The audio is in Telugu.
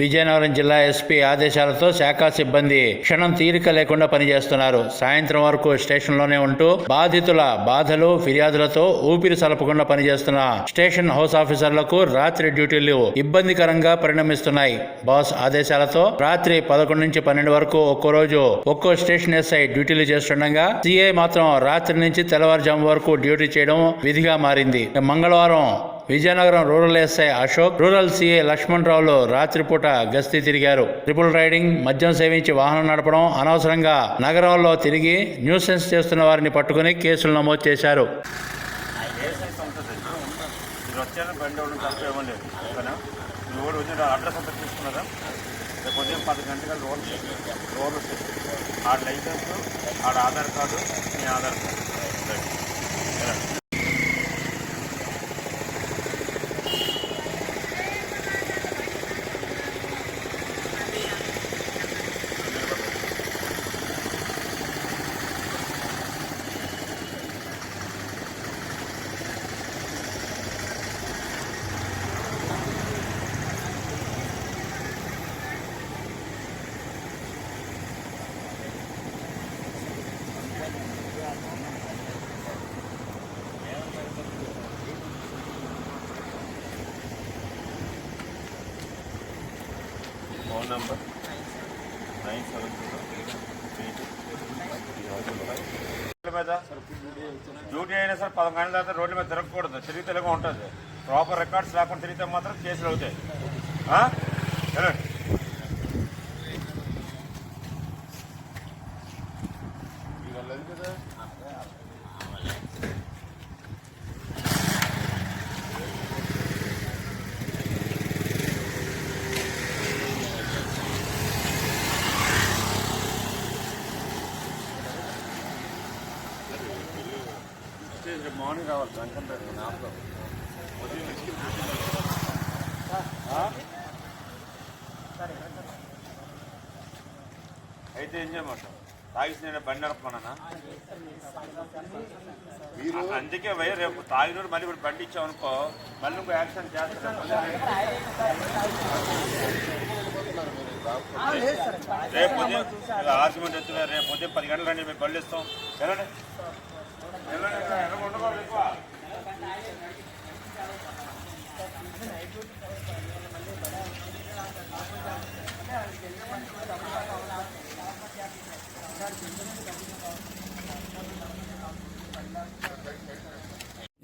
విజయనగరం జిల్లా ఎస్పీ ఆదేశాలతో శాఖ సిబ్బంది క్షణం తీరిక లేకుండా పనిచేస్తున్నారు. సాయంత్రం వరకు స్టేషన్లోనే ఉంటూ బాధితుల బాధలు ఫిర్యాదులతో ఊపిరి సలపకుండా పనిచేస్తున్న స్టేషన్ హౌస్ ఆఫీసర్లకు రాత్రి డ్యూటీలు ఇబ్బందికరంగా పరిణమిస్తున్నాయి. బాస్ ఆదేశాలతో రాత్రి పదకొండు నుంచి పన్నెండు వరకు ఒక్కో రోజు ఒక్కో స్టేషన్ ఎస్ఐ డ్యూటీలు చేస్తుండగా సిఐ మాత్రం రాత్రి నుంచి తెల్లవారుజాము వరకు డ్యూటీ చేయడం విధిగా మారింది. మంగళవారం Vizianagaram rural SI Ashok rural CA Laxman రావులు రాత్రిపూట గస్తీ తిరిగారు ట్రిపుల్ రైడింగ్ మద్యం సేవించి వాహనం నడపడం అనవసరంగా నగరంలో తిరిగి న్యూసెన్స్ చేస్తున్న వారిని పట్టుకుని కేసులు నమోదు చేశారు లైసెన్స్ ఉంటుంది అడ్రస్ అంతా తీసుకున్నారా రేపు ఉదయం పది గంటలకు రోడ్ రోడ్ వచ్చేసి ఆ లైసెన్స్ ఆడ ఆధార్ కార్డు మీ Aadhaar card phone number? Nine seven zero రోడ్ల మీద డ్యూటీ అయినా సరే పదకొండు గంటల తర్వాత రోడ్ల మీద తిరగకూడదు. తిరిగి తెలుగు ఉంటుంది. ప్రాపర్ రికార్డ్స్ లేకుండా తిరిగితే మాత్రం కేసులు అవుతాయి. ఆ? రేపు మార్నింగ్ రావాలి వెంకట ఆపుతాం అయితే ఏం చేయమంటాం తాగిసి నేను బండి నడపమన్నా అందుకే వై రేపు తాగినోడు మళ్ళీ ఇప్పుడు బండి ఇచ్చామనుకో మళ్ళీ ఇంకో యాక్సిడెంట్ చేస్తాను రేపు ఉదయం ఆర్గ్యుమెంట్ ఎత్తుగా రేపు ఉదయం పది గంటల రండి మేము బళ్ళు ఇస్తాం. వెళ్ళండి. వెళ్ళండి.